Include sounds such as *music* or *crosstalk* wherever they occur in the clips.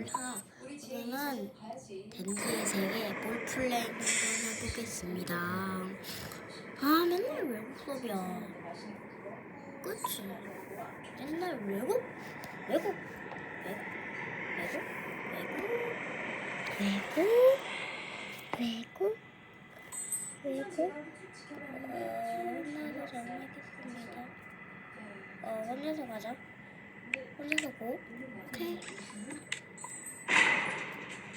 몰라. 오늘은 댄디의 세계 볼플레이 한번 해보겠습니다. 아 맨날 외국 수업이야. 그치? 맨날 외국? 외국? 외국? 외국? 외국? 외국? 외국? 어, 혼자서 정하겠습니다. 어, 혼자서 가자. 혼자서 고. 오케이.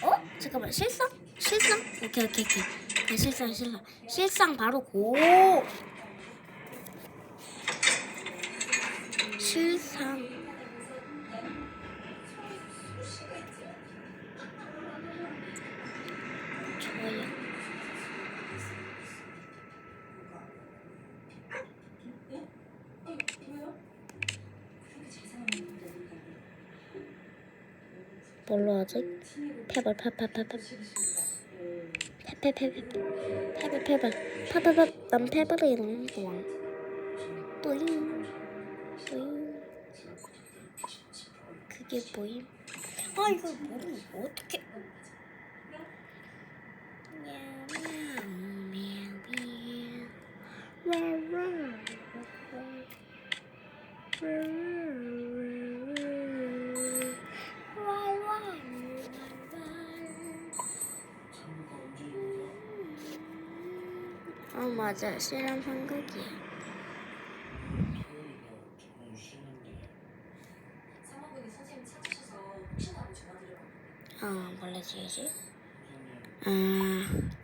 어? 잠깐만 실상? 실상? 오케이 오케이 오케이. 네, 실상 실상. 실상 바로 고. 실상. 뭘로 하지? 패벌 패패패패 패패패패. 패패 패벌 패패패 난 패벌이 너무 좋아. 또잉. 또잉. 그게 뭐임? 아 이거 뭐를 어떻게 맞아요. 실험 한국이에요. 아, 몰라 지지 아.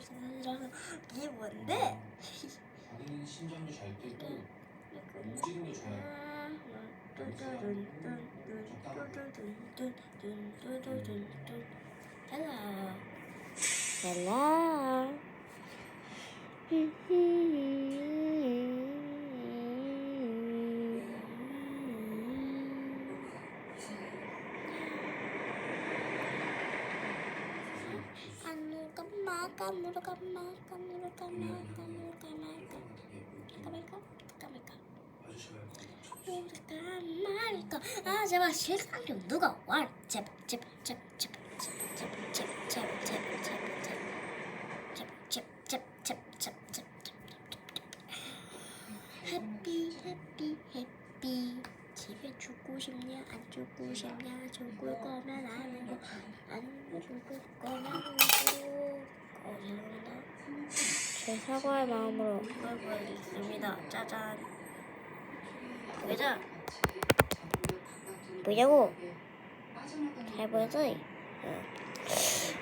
속에서 이게 뭔데? 자기는 심장도 잘 뛰고 움직임도 좋아요 헬로 헬로 까무르 까마 까무르 까마 까무르 까마 까무르 까마 까말까 까말까 아저씨가 까말까 말까 아 제발 실상 좀 누가 와 제발 제발 제발 제발 제발 제발 제발 제발 제발 제발 제발 해피 해피 해피 집에 죽고 싶냐 안 죽고 싶냐 죽을 거면 아니고 안 죽을 거면 사과의 마음으로 그걸 보여드리겠습니다. 짜잔. 보여줘. 보자고. 잘 보여줘. 응.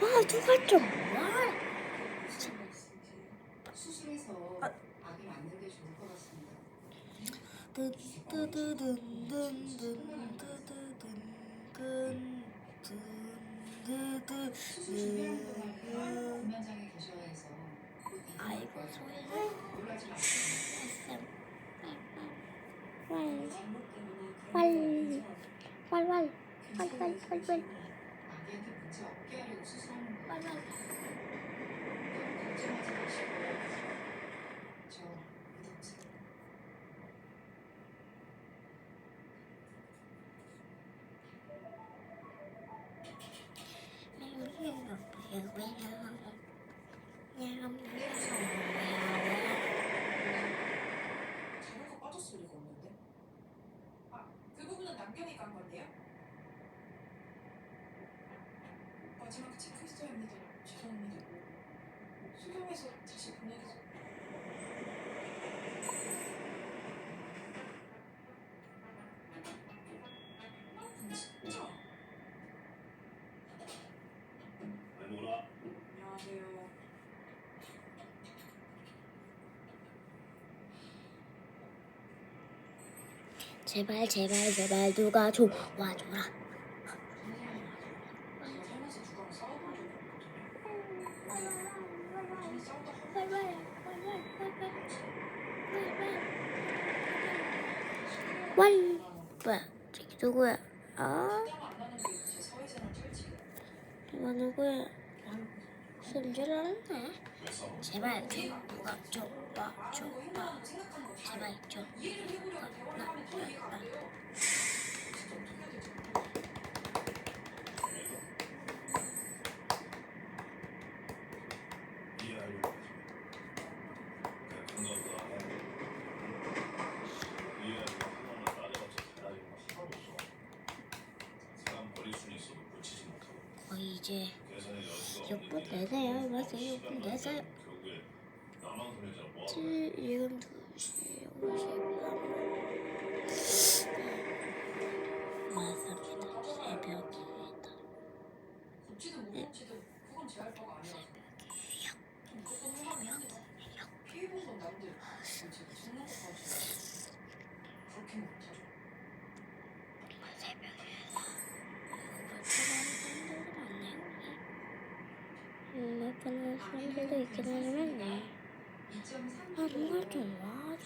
아, 누가 좀. 아. 음. 수술해서 아이고 소리 놀라지 마세요. 왈 잘못 때문에 빨리. 왈왈 왈왈왈왈 아기한테 문제 없게 하려고 수술하는 거예요. 왈왈 걱정하지 마시고 저 믿어보세요. 전화가 빠졌을 리가 없는데? 아, 그 남경이 간 건데요? 마지막 체크했어야 합니다. 죄송합니다. 수경에서 다시 보내겠습니다. 진짜? 아니 뭐라 안녕하세요. 제발 제발 제발 누가 싸우다 한 왈! 뭐야? 저기 누구야? 아 땀안 나는 게 제 사회생활 펼치게. 이거 누구야? 쓴줄 알았네. 제발 좀 누가 줘봐 줘봐. 제발 좀. 이해를 시간 6분 내세요. 결 몇 번은 사람들도 있긴 하지만 네. 아좀 와.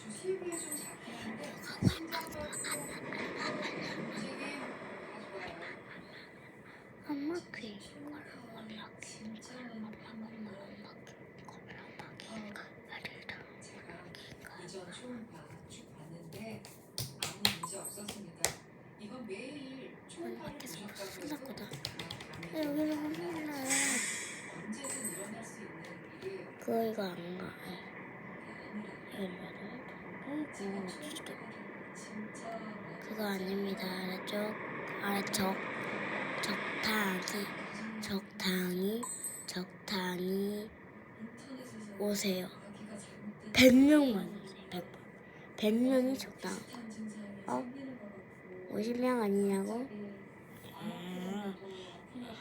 그거 아닙니다. 아래쪽 아래쪽 적당히 적당히 적당히 오세요. 아기가 잘못된 100명만 오세요. 100명. 100명이 적당. 비슷한 증상이 어? 생기는 것 같고 50명 아니냐고? 음.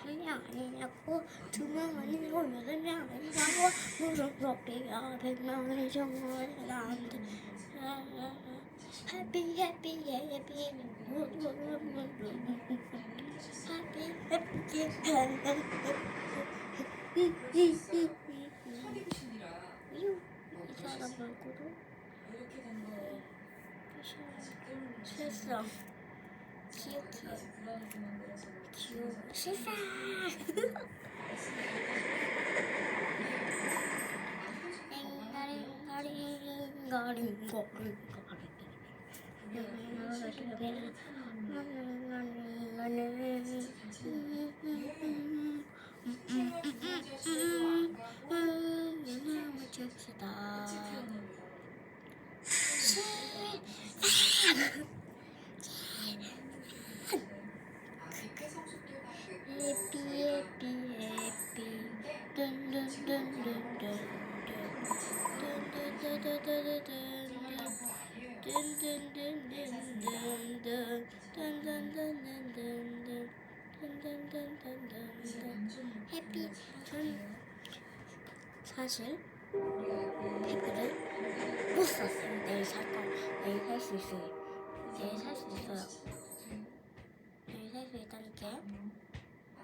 한명 아니냐고? 두 명 아니냐고? 여덟 명 아니냐고? 무슨 소리야? 100명이 정말 나한테 해피 해피 해피 해피 해피 선입신이라 이 사람 거 실성 만들어서 기억 실성 해 사실 해피를 못 샀어요. 내일 살 거, 내일 살 수 있어요. 내일 살 수 있어요. 내일 살 수 있다니까요.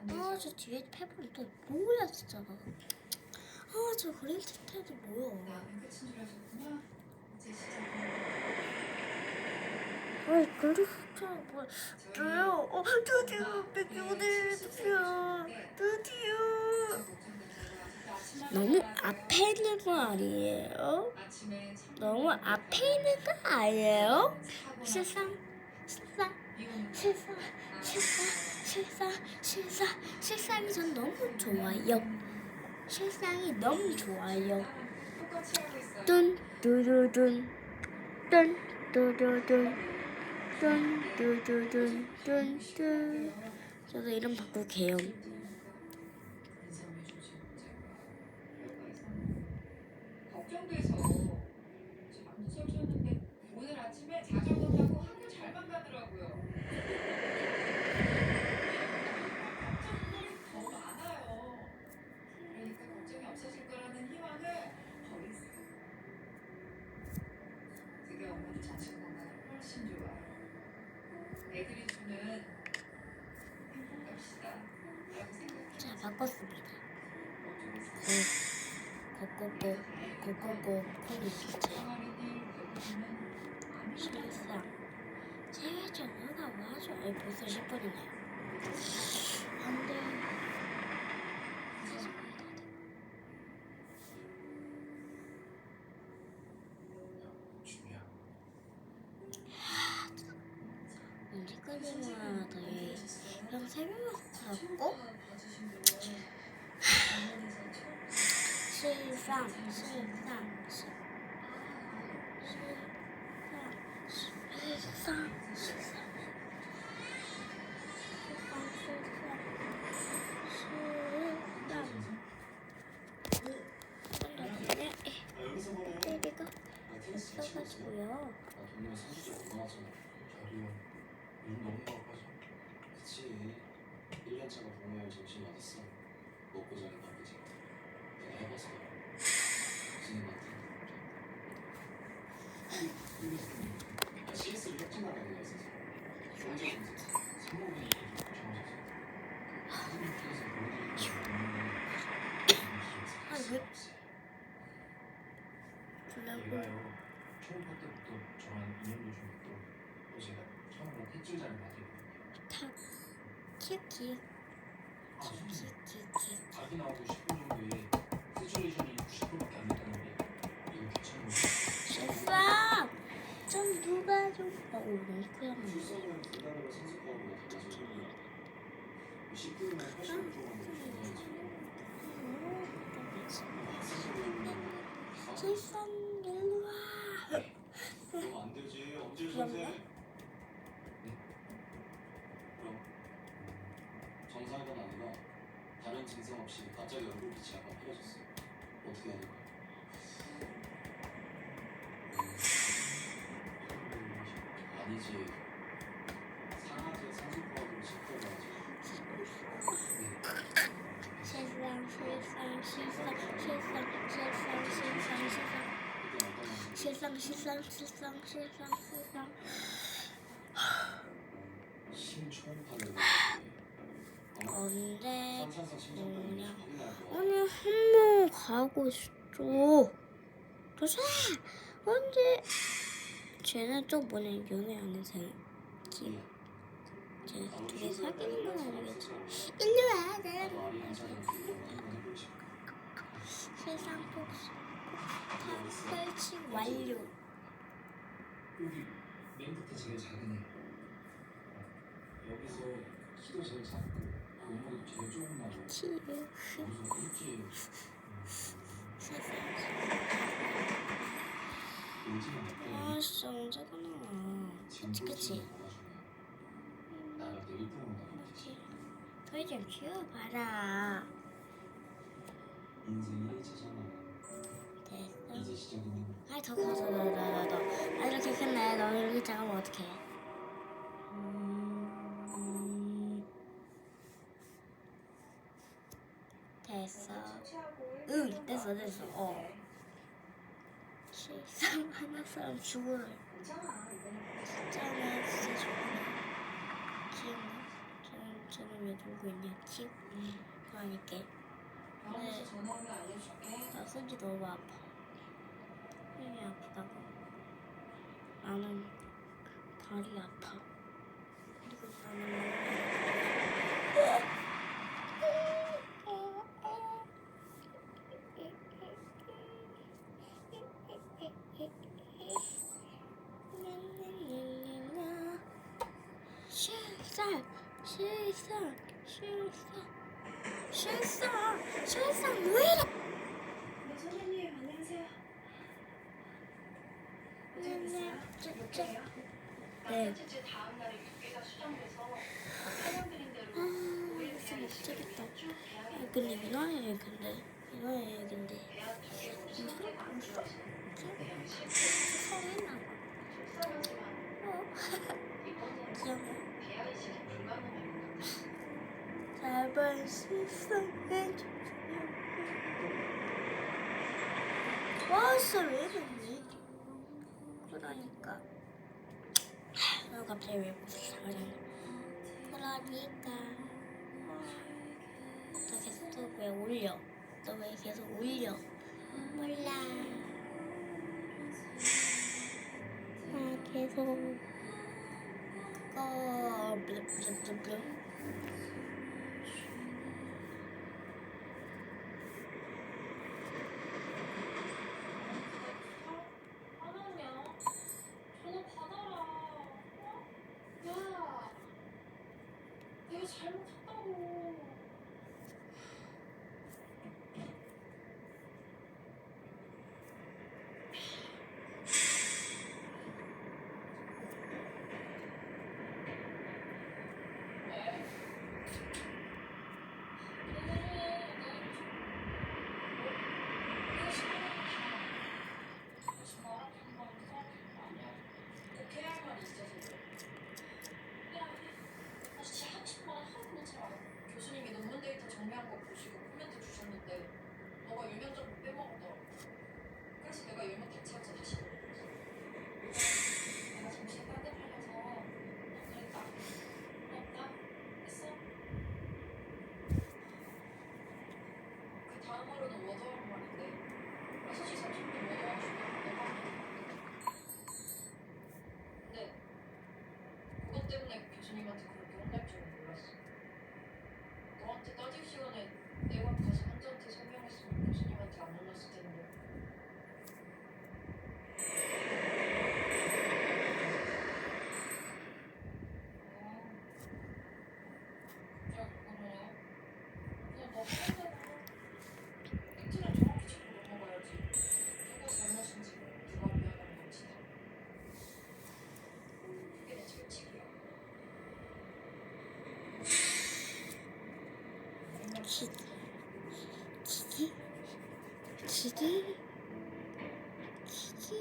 아, 저 뒤에 페퍼는 또 뭐야 진짜. 아, 저 그릴 스타일이 뭐야. 아이, 그릴 스타일 뭐야. 저요. 어, 드디어 백기 오늘 드디어 드디어. 너무 앞에 있는 거 아니에요? 너무 앞에 있는 거 아니에요? 실상, 실상, 실상, 실상, 실상, 실상, 실상이 전 너무 좋아요. 실상이 너무 좋아요. 뚠, 두두둔, 뚠, 두두둔, 뚠, 두두둔, 뚠, 뚠. 저도 이름 바꿀게요. 걱정돼서 잠도 설쳤는데 오늘 아침에 자전거 타고 학교 잘만 가더라고요. 걱정들이 더 많아요. 그러니까 걱정이 없어질 거라는 희망을 버리세요. 그게 엄마들 자신 건강에 훨씬 좋아요. 애들이 주는 행복합시다. 라고 생각해요. 자, 바꿨습니다. 어, 응. 고고 고 고고 콩입니다. 실상 제외 전화가 와줘. 아니 벌써 10분이네요. 안돼. 언제까지나 돼? 그냥 새벽에 자고 시상 시상 시상 시상 시상 있어가지고요. 동료 선수들 올라와서 자료 요즘 너무 바빠서. 그치. 1년 차가 동료의 정신 맞았어. 먹고 자는 바쁘지. 몰라요. 초음파 때부터 저랑 인연도 중이고 또 제가 처음으로 핏줄자를 맡게 됐거든요. 키키 키키키키 자기 나오고 10분 정도에 정상이건 정상은 아니라 다른 증상 없이 갑자기 얼굴 빛이 약간 흐려졌어요. Bakıyorum. 아니지. 상하지 상품권 직접 맞아. 실상 실상 실상 실상 실상 실상 실상. 실상 실상 실상 실상 실상. 신촌 받는. 언제 거야 아니 한번 가고 싶죠 도사 언제? 쟤는 또 뭐냐 연애하는 사이 기 쟤네 둘이 사귀는 건 아니겠지. 일로 와 나랑. 한번 해보지 세상 폭스 폭탄 설치 완료 여기 맨 끝에 제일 작은 애. 여기서 키도 제일 작고 아, 진짜 언제 끝나나. 그치, 그치. 더좀 키워봐라. 됐어. 아, 더 커서, 더, 더, 더, 더. 아, 이렇게 큰데, 너 이렇게 작으면 어떡해. 됐어 응 됐어 됐어. 어 실상 하나 사람 죽어라 진짜네 진짜 죽어라 기억나? 저는 저는 왜 들고 있냐 키 그러니까. 알려줄게. 나 손이 너무 아파. 손이 아프다고. 나는 다리 아파. 그리고 나는 모르겠다. 근데 민호야 근데 민호야 근데 성인아 제발 실수해 와 진짜 왜 그러니 그러니까 갑자기 왜 그러니 그러니까 너 계속 왜 올려? 너 왜 계속 올려? 몰라. 나 계속 그거 블블블블. 잘못했다고. 너가 유명점 못 빼먹었더라고. 그래서 내가 유명 대체학자 다시 물어봤어. 내가 정신 딴데 팔려서 너 그랬다. 없다. 했어? 그 다음으로는 워더한 말인데 6시 30분 워더한 중에 너가 근데 그것 때문에 교수님한테 그렇게 혼날 줄은 몰랐어. 너한테 따질 시간에 내가 가서 한자한테 설명했으면 교수님한테 안 혼났을 텐데. 어. 야, 그러냐? 그냥 너 하는 대로 팩트는 정확히 짚고 넘어가야지. 누가 잘못인지, 누가 미안한 건지 다. 그게 내 철칙이야. 기 기기 기기 기기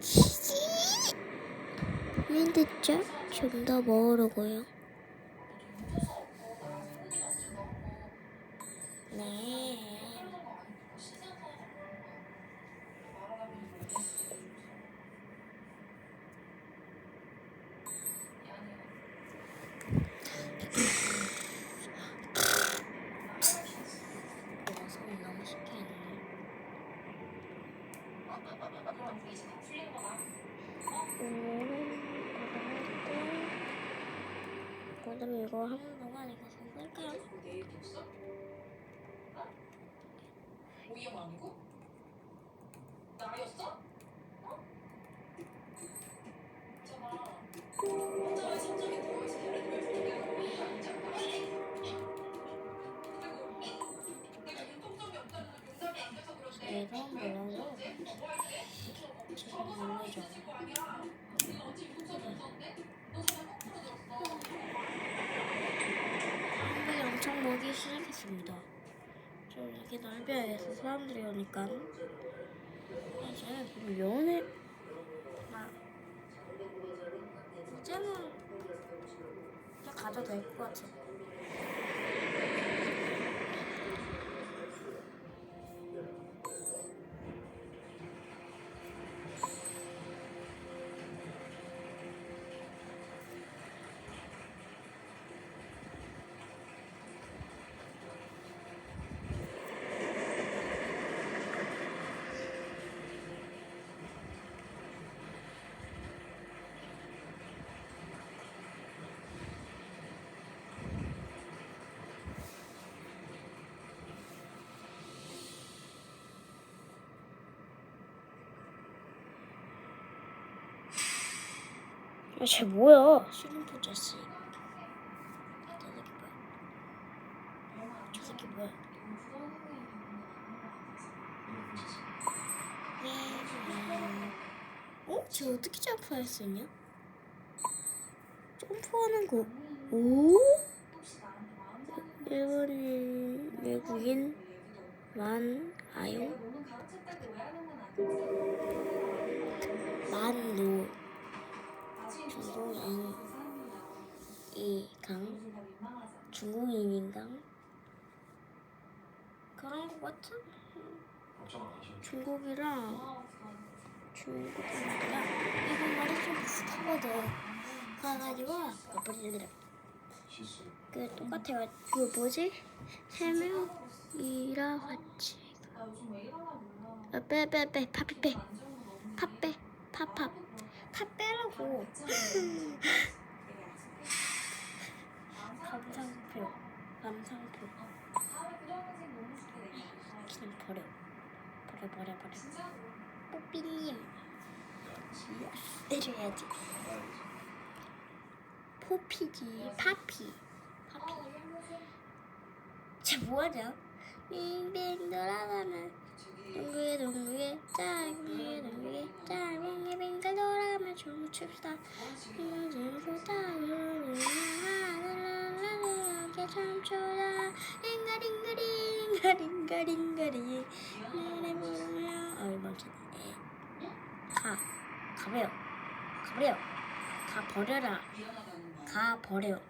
기기 왜 늦죠? 좀 더 먹으려고요. 네. 그런 거 아니고 시장 사는 거 그런 거야. 말하다 보니까 이런 문제가 좀 미안해. 내가 손 너무 쉽게 했네. 그럼 우리 이제 다 풀린 거다. 그럼 이거 동안 이거 내일 됐어? 어? 오이영 아니고? 나였어? 어? 넓혀야겠어. 사람들이 오니까. 아, 쟤는 좀 연애. 아, 이제는 그냥 가져도 될 것 같아. 쟤 뭐야? 시름포 자식. 저 새끼 뭐야? 저 새끼 뭐야? 어? 쟤 어떻게 점프할 수 있냐? 점프하는 거. 오? 일본인, 외국인, 만, 아용, 중국인, 이강, 중국인인가? 그런 거 같아. 중국이랑 중국이랑 일본말이 좀 비슷하거든. 그래가지고 아버지들 실수. 그 똑같아요. 그 뭐지? 세 명이라 같이. 아, 빼, 빼, 빼. 파피 빼. 안 좋은 거 너무 팝 빼. 팝, 팝. 팝 빼라고. 감상표. 감상표. 그냥 버려. 버려, 버려, 버려. 뽀삐님. 때려야지. 포피지. 파피. 파피. 쟤 뭐하냐? 빙빙 돌아가면 동그게 동그게 짱둥게 동그게 짱뱅이 빙글 돌아가면 춤을 춥시다. 하늘을 춤추다 링가링가링 가링가링가링. 노래 부르며. 어이 멈추네. 가 가버려. 가버려. 가 버려라. 가 버려.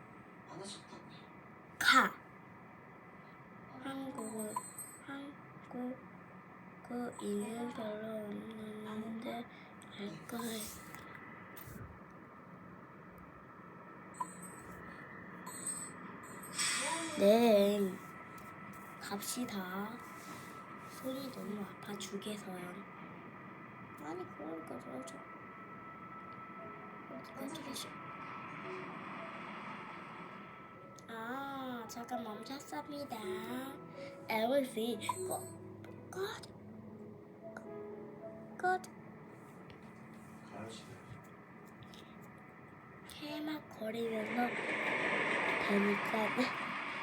가. 한국은 한국 그 이는 별로 없는데 알까 네 갑시다. 손이 너무 아파 죽겠어요 아니 그러니까 저저. 어디까지? 계셔 아, 잠깐 멈췄습니다. LC, 것, 가요시대. 해막 거리면서 되니까.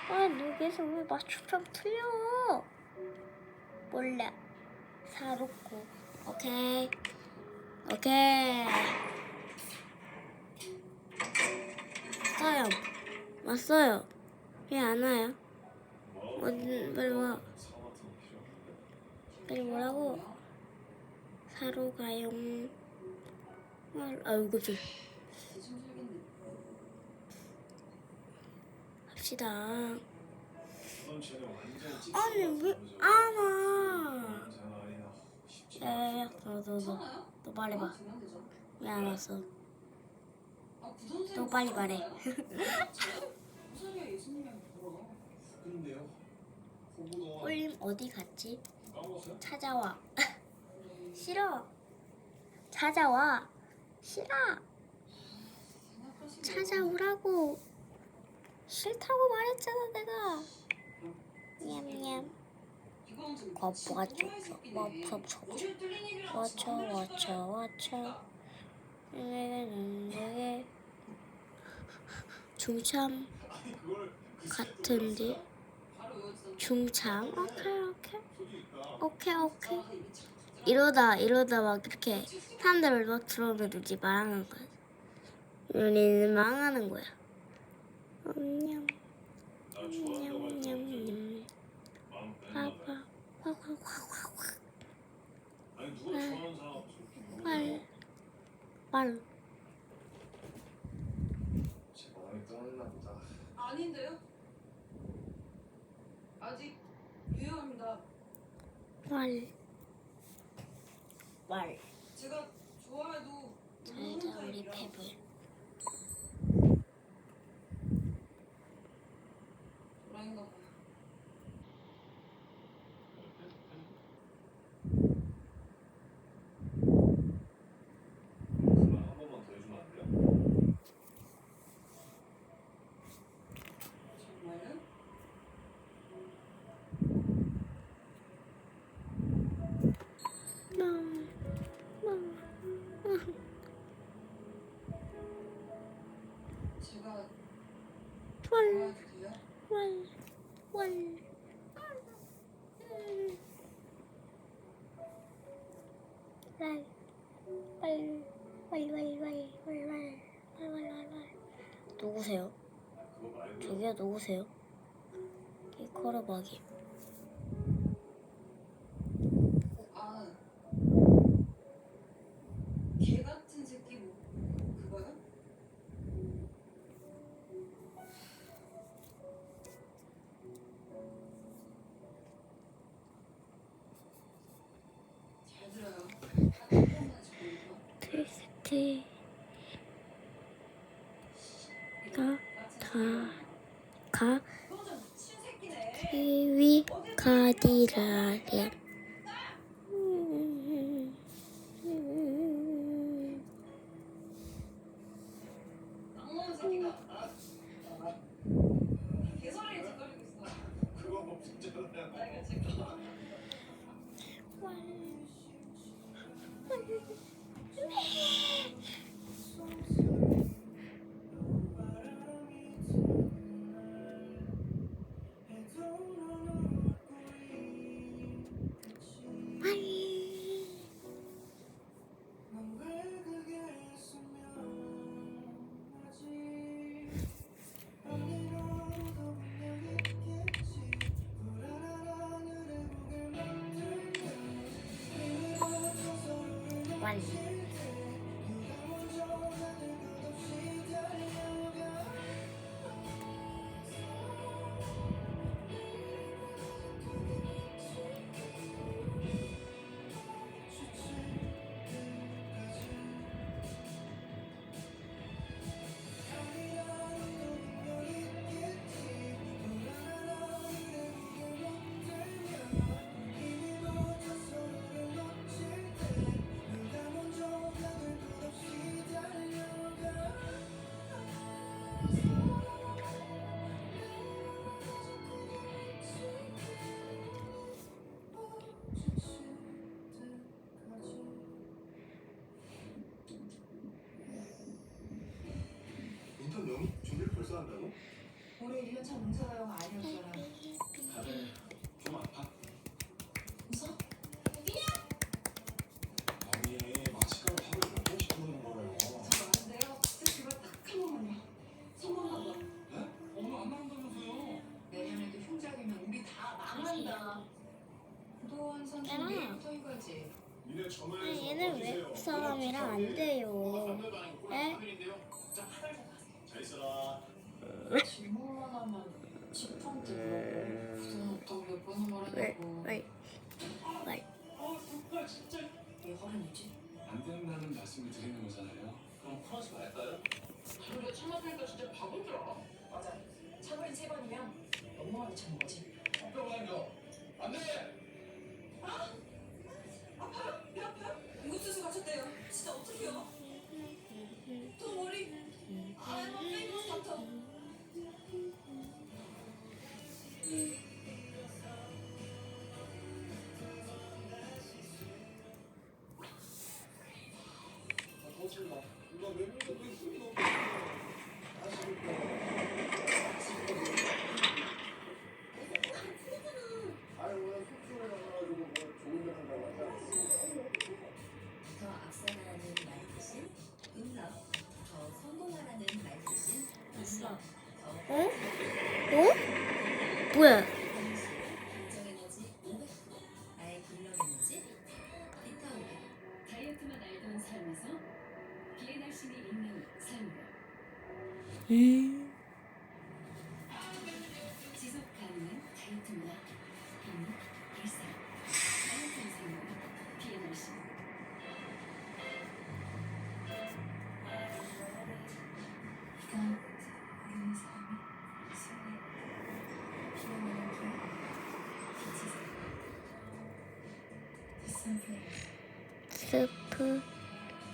아, 너 계속 왜 맞춤형 틀려? 몰라. 사놓고. 오케이. 오케이. 왔어요. 왔어요. 왜 안 와요? 뭐? 어디, 빨리 와. 빨리 뭐라고? 사러 가요. 아, 이거 좀. 합시다. 아니, 왜, 안아. 야, 너, 너, 너. 너 말해봐. 왜 안 왔어? 너 빨리 말해. *laughs* *laughs* 올림 어디 갔지? 찾아와. *laughs* 싫어. 찾아와. 싫어. 찾아오라고. 싫다고 말했잖아, 내가. 냠냠. 멈춰, 멈춰. 워쳐, 워쳐, 워쳐. 내게 중참 같은데? 중참? 오케이, 오케이. 오케이, 오케이. 이러다 이러다 막 이렇게 사람들을 막 들어오면 누지 말하는 거야. 연인은 망하는 거야. 안녕. 안녕 안녕. 봐봐. 확확확확확. 빨. 빨. 아닌데요? 아직 유효합니다. 빨. 말. 제가 좋아해도 우리 패블. 누구세요? 저기요, 누구세요? 이코르박이. 가 키위 카디라리안 완 1년차 문서가영 아니었잖아 다들 좀 아파? 웃어? 아니 마취가루 하루에 몇 번씩 부르는 거예요 저 아는데요 제 그거 딱한 번만요 성공한 거 네? 엄마 안 나온다면서요 내년에도 흉작이면 우리 다 망한다 도원 선수 얘랑. 내일부터 이거지 니네 아, 전화해서 얘는 왜그 사람이랑 안 돼요? 에? 잘 있어라. 질문 만 하면 집한테 물어보고 무슨 없다고 몇 번을 왜? 말하냐고. 왜? 왜? 아왜 화내지? 안 된다는 말씀을 드리는 거잖아요. 그럼 풀하지 말까요? 우리가 참아보니까 진짜 바본 줄 알아. 맞아. 차라리 세 번이면 너무하게 참은 거지. 뼈가요. 안돼! 응급수술 가셨대요. 진짜 어떡해요 스프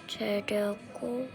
재려고